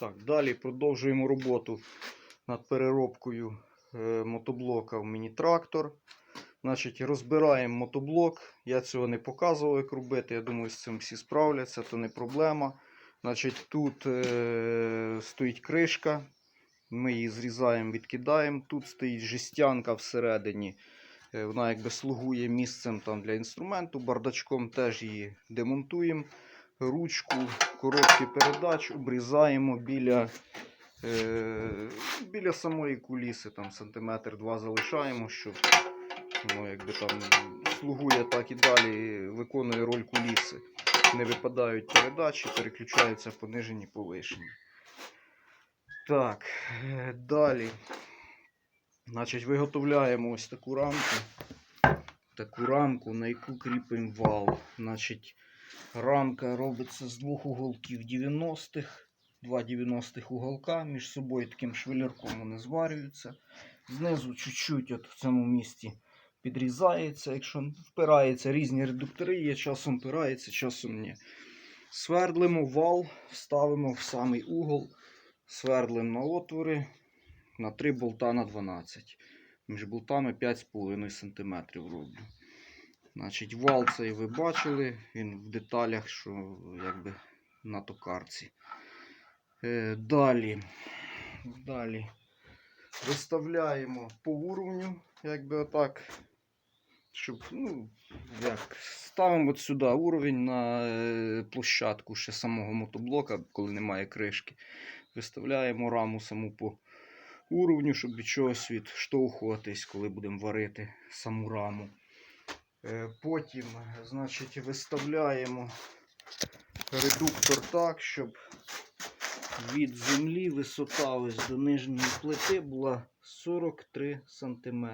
Так, далі продовжуємо роботу над переробкою е, мотоблока в міні-трактор. Значить, розбираємо мотоблок. Я цього не показував, як робити. Я думаю, з цим всі справляться, то не проблема. Значить, тут е, стоїть кришка. Ми її зрізаємо, відкидаємо. Тут стоїть жестянка всередині. Е, Вона якби слугує місцем там, для інструменту. Бардачком теж її демонтуємо. Ручку, коробки передач обрізаємо біля, е, біля самої куліси, там сантиметр два залишаємо, щоб воно якби там слугує так і далі, виконує роль куліси. Не випадають передачі, переключаються понижені повишені. Так, е, далі. Значить, виготовляємо ось таку рамку. Таку рамку, на яку кріпимо вал. Значить, рамка робиться з двох уголків 90-х. Два 90-х уголка між собою таким швелярком вони зварюються. Знизу чуть-чуть от в цьому місці підрізається, якщо впирається різні редуктори, є часом впирається, часом ні. Свердлимо вал, ставимо в самий угол, свердлимо на отвори на 3 болта на 12. Між болтами 5,5 см роблю. Значить, вал цей ви бачили, він в деталях, що якби на токарці. Е, далі. Далі. Виставляємо по уровню, якби отак. Щоб, ну, як, ставимо сюди уровень на е, площадку ще самого мотоблока, коли немає кришки. Виставляємо раму саму по уровню, щоб від чогось відштовхуватись, коли будемо варити саму раму. Е, Потім, значить, виставляємо редуктор так, щоб від землі висота ось до нижньої плити була 43 см.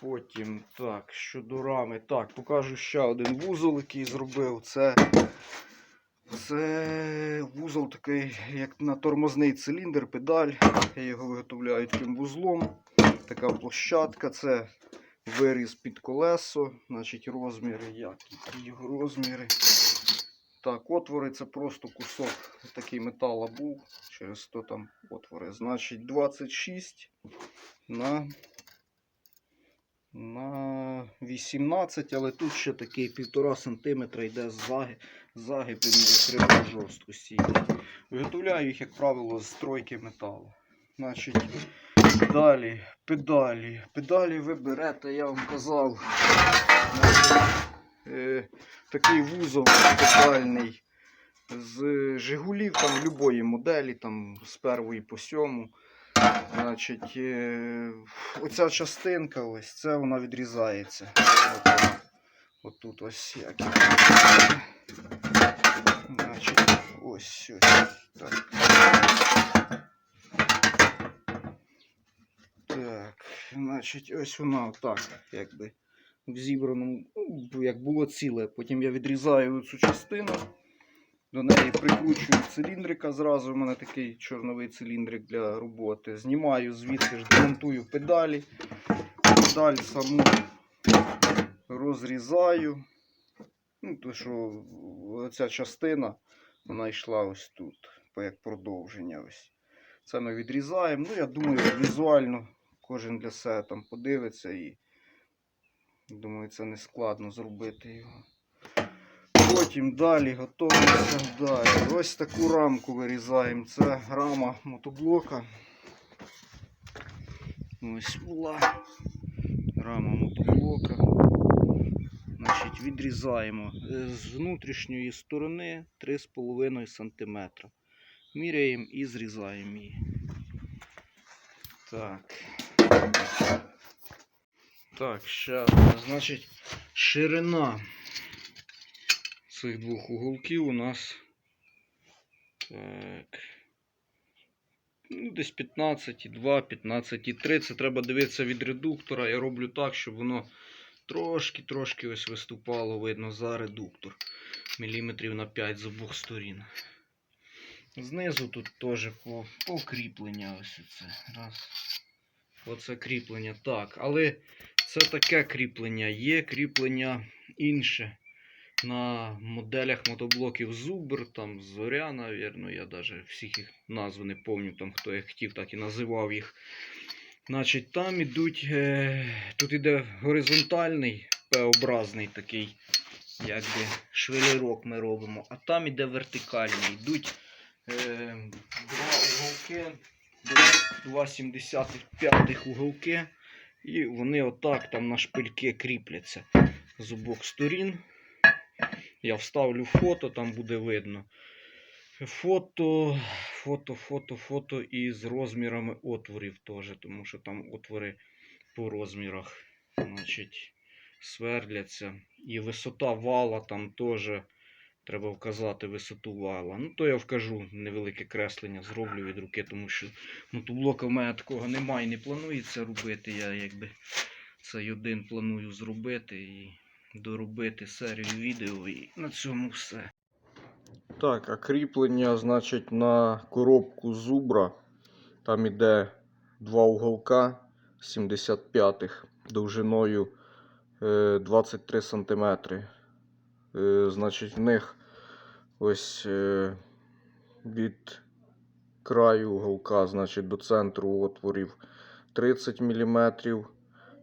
Потім, так, щодо рами. Так, покажу ще один вузол, який зробив. Це, це вузол такий, як на тормозний циліндр, педаль. Я його виготовляю таким вузлом. Така площадка. Це виріз під колесо. Значить, розміри, які розміри. Так, отвори це просто кусок такий метала був. Через то там отвори. Значить, 26 на, на 18, але тут ще такий 1,5 см йде загиб, загиб жорсткості. Виготовляю їх, як правило, з тройки металу. Значить, далі педалі. Педалі ви берете, я вам казав. Е, такий вузол спеціальний з Жигулів, там любої моделі, там з першої по сьому. Значить, е, оця частинка, ось це вона відрізається. От вона. Отут ось як. Значить, ось ось. Так. Так, значить, ось вона отак, якби в зібраному, ну, як було ціле. Потім я відрізаю цю частину, до неї прикручую циліндрика зразу. У мене такий чорновий циліндрик для роботи. Знімаю звідси ж демонтую педалі. Педаль саму розрізаю. Ну, то що ця частина вона йшла ось тут, як продовження. ось. Це ми відрізаємо. Ну, я думаю, візуально кожен для себе там подивиться і думаю, це не складно зробити його. Потім далі готуємося далі. Ось таку рамку вирізаємо. Це рама мотоблока. Ось була рама мотоблока. Значить, відрізаємо Е, з внутрішньої сторони 3,5 см. Міряємо і зрізаємо її. Так. Так, ще одне. Значить, ширина цих двох уголків у нас так. Ну, десь 15,2, 15,3. Це треба дивитися від редуктора. Я роблю так, щоб воно трошки-трошки ось виступало, видно, за редуктор. Міліметрів на 5 з обох сторін. Знизу тут теж по, покріплення ось це. Раз. Оце кріплення. Так, але це таке кріплення. Є кріплення інше. на моделях мотоблоків Зубр, там Зоря, навірно, я навіть всіх їх назв не пам'ятаю, там хто як хотів, так і називав їх. Значить, там ідуть, е, тут іде горизонтальний П-образний такий, якби швелірок ми робимо, а там іде вертикальний. Йдуть е, два уголки, два 75 уголки, і вони отак там на шпильки кріпляться з обох сторін. Я вставлю фото, там буде видно. Фото, фото, фото, фото із розмірами отворів теж, тому що там отвори по розмірах, значить, свердляться. І висота вала там теж треба вказати висоту вала. Ну, то я вкажу невелике креслення, зроблю від руки, тому що мотоблока в мене такого немає і не планується робити. Я якби цей один планую зробити і доробити серію відео і на цьому все. Так, а кріплення, значить, на коробку зубра. Там іде два уголка 75-х довжиною е, 23 см. Е, значить, в них ось е, від краю уголка, значить, до центру отворів 30 мм.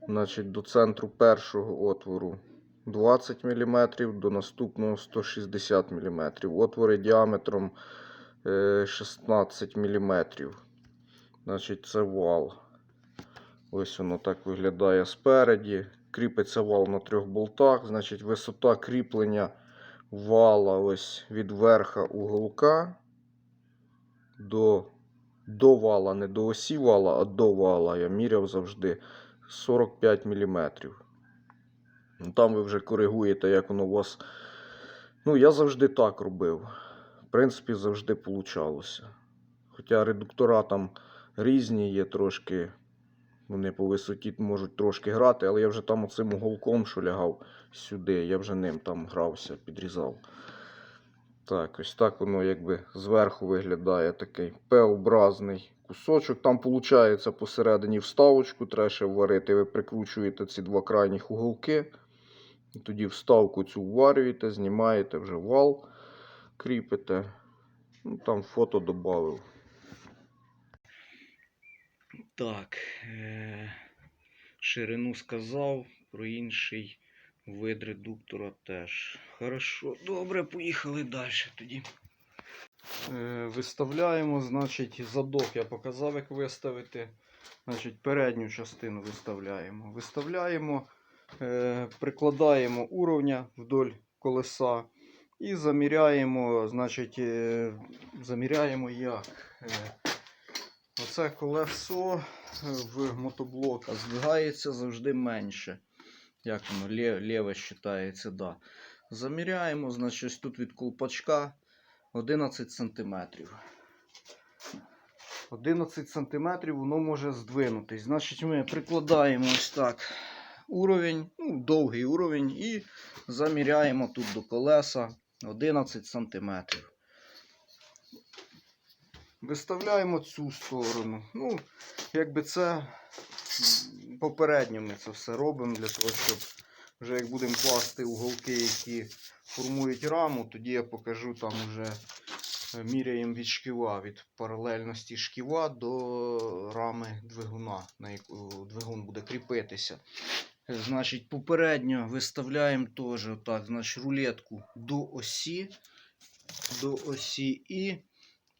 Значить, до центру першого отвору 20 мм, до наступного 160 мм. Отвори діаметром е, 16 мм. Значить, це вал. Ось воно так виглядає спереді. Кріпиться вал на трьох болтах. Значить, висота кріплення вала ось від верха уголка до, до вала, не до осі вала, а до вала. Я міряв завжди 45 мм. Ну, Там ви вже коригуєте, як воно у вас. Ну, я завжди так робив. В принципі, завжди получалося. Хоча редуктора там різні є трошки. Вони по висоті можуть трошки грати, але я вже там оцим уголком, що лягав сюди, я вже ним там грався, підрізав. Так, ось так воно якби зверху виглядає такий П-образний кусочок. Там виходить посередині вставочку, треба ще варити. Ви прикручуєте ці два крайніх уголки. Тоді вставку цю вварюєте, знімаєте вже вал, кріпите. Ну, там фото додав. Так, е- ширину сказав, про інший вид редуктора теж. Хорошо, добре, поїхали далі тоді. Е, виставляємо, значить, задок я показав, як виставити. Значить, передню частину виставляємо. Виставляємо, е, прикладаємо уровня вдоль колеса і заміряємо, значить, заміряємо як. Оце колесо в мотоблока здвигається завжди менше. Як воно ліве вважається, да. Заміряємо, значить, тут від колпачка 11 см. 11 см воно може здвинутись. Значить, ми прикладаємо ось так уровень, ну, довгий уровень, і заміряємо тут до колеса 11 см. Виставляємо цю сторону. Ну, якби це попередньо ми це все робимо для того, щоб вже як будемо класти уголки, які формують раму, тоді я покажу там вже е, міряємо від шківа, від паралельності шківа до рами двигуна, на яку двигун буде кріпитися. Значить, попередньо виставляємо теж отак, значить, рулетку до осі, до осі і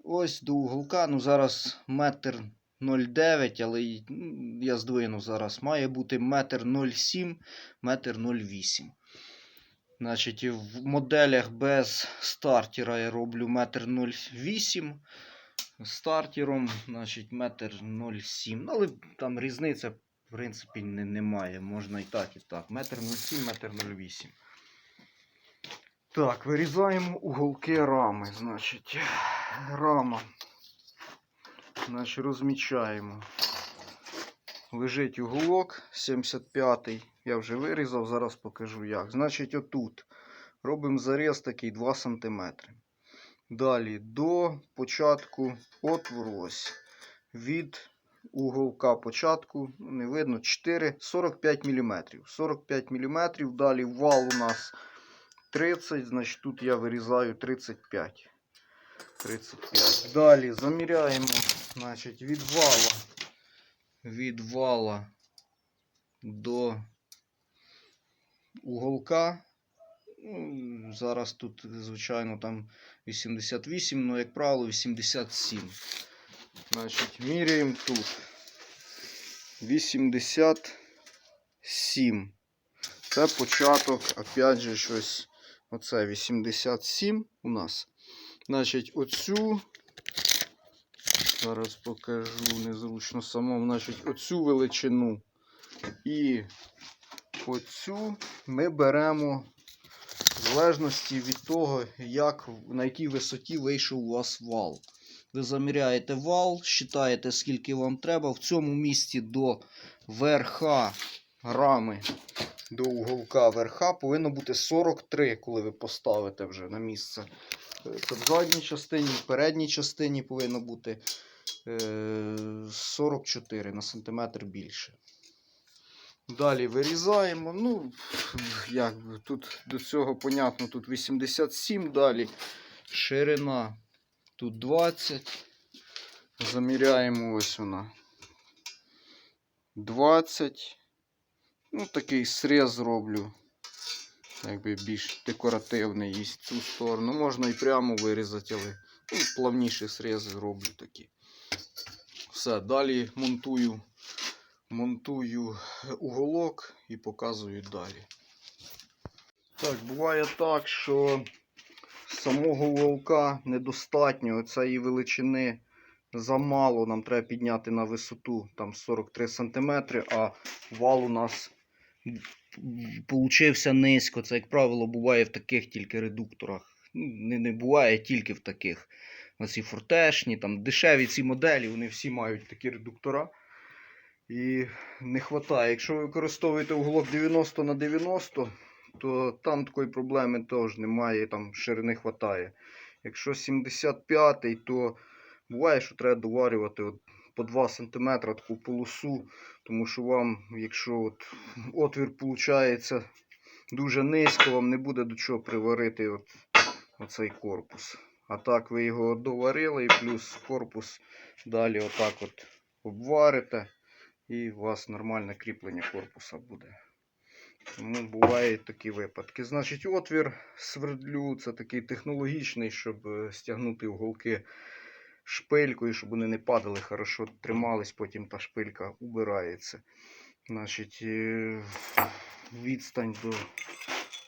ось до уголка. Ну, зараз метр 0,9, але ну, я здвину зараз. Має бути метр 0,7, метр 0,8. Значить, в моделях без стартера я роблю метр 0,8. Стартером, значить, метр 0,7. Ну, але там різниця, в принципі, не, немає. Можна і так, і так. Метр 0,7, метр 0,8. Так, вирізаємо уголки рами. Значить, рама. Значить, розмічаємо. Лежить уголок 75-й. Я вже вирізав, зараз покажу як. Значить, отут робимо заріз такий 2 см. Далі до початку отвору ось від уголка початку, ну, не видно, 4, 45 мм. 45 мм. Далі вал у нас 30, значить тут я вирізаю 35. 35. Далі заміряємо, значить, від вала. Від вала до уголка. Ну, зараз тут, звичайно, там 88, але, як правило, 87. Значить, міряємо тут. 87. Це початок, опять же, щось. Оце 87 у нас. Значить, оцю. Зараз покажу незручно самому. Значить, оцю величину і оцю ми беремо в залежності від того, як, на якій висоті вийшов у вас вал. Ви заміряєте вал, считаєте, скільки вам треба. В цьому місці до верха рами, до уголка верха повинно бути 43, коли ви поставите вже на місце. Е, в задній частині, в передній частині повинно бути е, 44 на сантиметр більше. Далі вирізаємо. Ну, як тут до цього понятно, тут 87, далі ширина тут 20. Заміряємо ось вона. 20. Ну, такий срез зроблю. Якби більш декоративний і цю сторону. Можна і прямо вирізати, але ну, плавніші срези зроблю такі. Все, далі монтую, монтую уголок і показую далі. Так, буває так, що самого уголка недостатньо цієї величини замало. Нам треба підняти на висоту там 43 см, а вал у нас получився низько. Це, як правило, буває в таких тільки редукторах. Ну, Не, не буває тільки в таких. На ці фортешні, там дешеві ці моделі, вони всі мають такі редуктора. І не вистачає. Якщо ви використовуєте уголок 90 на 90, то там такої проблеми теж немає, там ширини вистачає. Якщо 75, то буває, що треба доварювати по 2 см таку полосу, тому що вам, якщо от отвір виходить дуже низько, вам не буде до чого приварити от, оцей корпус. А так ви його доварили і плюс корпус далі отак от обварите, і у вас нормальне кріплення корпуса буде. Тому бувають такі випадки. Значить, отвір свердлю, це такий технологічний, щоб е, стягнути уголки шпилькою, щоб вони не падали, хорошо тримались, потім та шпилька убирається. Значить, е, відстань до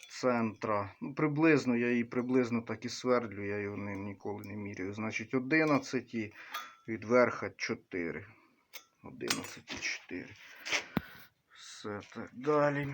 центра. Ну, приблизно, я її приблизно так і свердлю, я його не, ніколи не міряю. Значить, 11 і від верха 4. 11 і 4. Все так далі.